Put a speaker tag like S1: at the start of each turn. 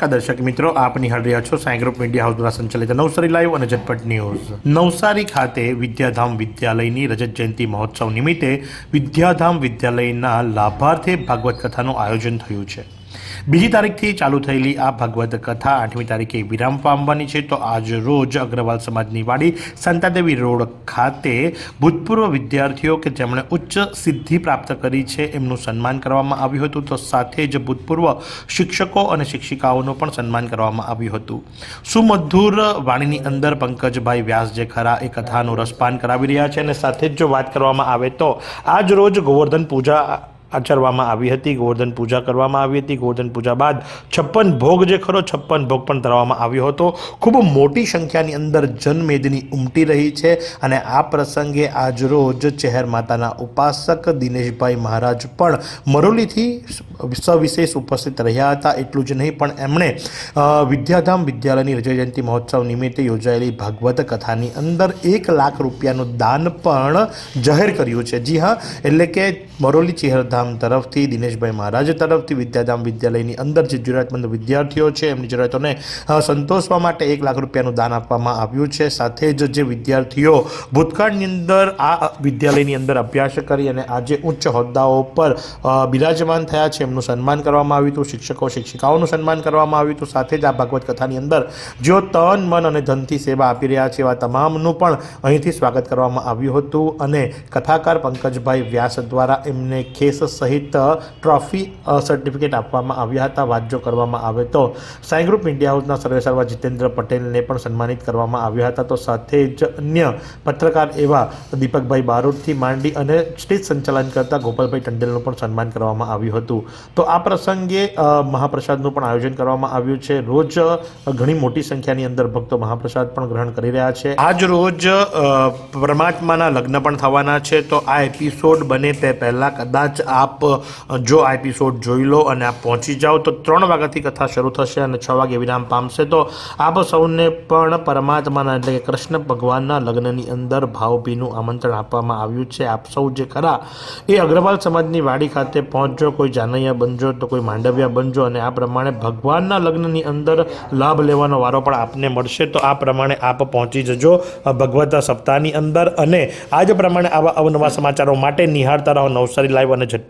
S1: નમસ્કાર દર્શક મિત્રો, આપ નિહાળ રહ્યા છો સાઈ ગ્રુપ મીડિયા હાઉસ દ્વારા સંચાલિત નવસારી લાઈવ અને ઝટપટ ન્યૂઝ. નવસારી ખાતે વિદ્યાધામ વિદ્યાલયની રજત જયંતિ મહોત્સવ નિમિત્તે વિદ્યાધામ વિદ્યાલયના લાભાર્થે ભાગવત કથાનું આયોજન થયું છે. બીજી તારીખથી ચાલુ થયેલી આ ભાગવત કથા આઠમી તારીખે વિરામ પામવાની છે. તો આજ રોજ અગ્રવાલ સમાજની વાડી સંતાદેવી રોડ ખાતે ભૂતપૂર્વ વિદ્યાર્થીઓ કે જેમણે ઉચ્ચ સિદ્ધિ પ્રાપ્ત કરી છે એમનું સન્માન કરવામાં આવ્યું હતું. તો સાથે જ ભૂતપૂર્વ શિક્ષકો અને શિક્ષિકાઓનું પણ સન્માન કરવામાં આવ્યું હતું. સુમધુર વાણીની અંદર પંકજભાઈ વ્યાસ જે ખરા એ કથાનું રસપાન કરાવી રહ્યા છે અને સાથે જ જો વાત કરવામાં આવે તો આજ રોજ ગોવર્ધન પૂજા આચરવામાં આવી હતી. ગોવર્ધન પૂજા કરવામાં આવી હતી. ગોવર્ધન પૂજા બાદ છપ્પન ભોગ જે ખરો, છપ્પન ભોગ પણ ધરવામાં આવ્યો હતો. ખૂબ મોટી સંખ્યાની અંદર જનમેદની ઉમટી રહી છે અને આ પ્રસંગે આજરોજ ચહેર માતાના ઉપાસક દિનેશભાઈ મહારાજ પણ મરોલીથી સવિશેષ ઉપસ્થિત રહ્યા હતા. એટલું જ નહીં, પણ એમણે વિદ્યાધામ વિદ્યાલયની રજત જયંતિ મહોત્સવ નિમિત્તે યોજાયેલી ભાગવત કથાની અંદર એક લાખ રૂપિયાનું દાન પણ જાહેર કર્યું છે. જી હા, એટલે કે મરોલી ચેહરધામ તરફથી દિનેશભાઈ મહારાજ તરફથી વિદ્યાધામ વિદ્યાલયની અંદર જે જરૂરિયાતમંદ વિદ્યાર્થીઓ છે, એમની જરૂરિયાતોને સંતોષવા માટે એક લાખ રૂપિયાનું દાન આપવામાં આવ્યું છે. સાથે જ જે વિદ્યાર્થીઓ ભૂતકાળની અંદર આ વિદ્યાલયની અંદર અભ્યાસ કરી અને આજે ઉચ્ચ હોદ્દાઓ પર બિરાજમાન થયા છે, એમનું સન્માન કરવામાં આવ્યું હતું, શિક્ષકો, શિક્ષિકાઓનું સન્માન કરવામાં આવ્યું હતું. સાથે જ આ ભાગવત કથાની અંદર જેઓ તન, મન અને ધનથી સેવા આપી રહ્યા છે એવા તમામનું પણ અહીંથી સ્વાગત કરવામાં આવ્યું હતું અને કથાકાર પંકજભાઈ વ્યાસ દ્વારા એમને ખેસ સહિત ટ્રોફી સર્ટિફિકેટ આપવામાં આવ્યા હતા. વાત જો કરવામાં આવે તો સાઈ ગ્રુપ ઇન્ડિયા હાઉસના સર્વેસર્વા જીતેન્દ્ર પટેલને પણ સન્માનિત કરવામાં આવ્યા હતા. તો સાથે જ અન્ય પત્રકાર એવા દીપકભાઈ બારોટથી માંડી અને સ્ટેજ સંચાલન કરતા ગોપાલભાઈ ટંડેલનું પણ સન્માન કરવામાં આવ્યું હતું. તો આ પ્રસંગે મહાપ્રસાદનું પણ આયોજન કરવામાં આવ્યું છે. રોજ ઘણી મોટી સંખ્યાની અંદર ભક્તો મહાપ્રસાદ પણ ગ્રહણ કરી રહ્યા છે. આજ રોજ પરમાત્માના લગ્ન પણ થવાના છે. તો આ એપિસોડ બને તે પહેલાં કદાચ આપ જો આ એપિસોડ જોઈ લો અને આપ પહોંચી જાઓ, તો ત્રણ વાગ્યાથી કથા શરૂ થશે અને છ વાગે વિરામ પામશે. તો આપ સૌને પણ પરમાત્માના, એટલે કે કૃષ્ણ ભગવાનના લગ્નની અંદર ભાવભીનું આમંત્રણ આપવામાં આવ્યું છે. આપ સૌ જે ખરા એ અગ્રવાલ સમાજની વાડી ખાતે પહોંચજો, કોઈ જાનૈયા બનજો, તો કોઈ માંડવ્યા બનજો અને આ પ્રમાણે ભગવાનના લગ્નની અંદર લાભ લેવાનો વારો પણ આપને મળશે. તો આ પ્રમાણે આપ પહોંચી જજો ભગવતા સપ્તાહની અંદર અને આ જ પ્રમાણે આવા અવનવા સમાચારો માટે નિહાળતા રહો નવસારી લાઈવ અને ઝટપટ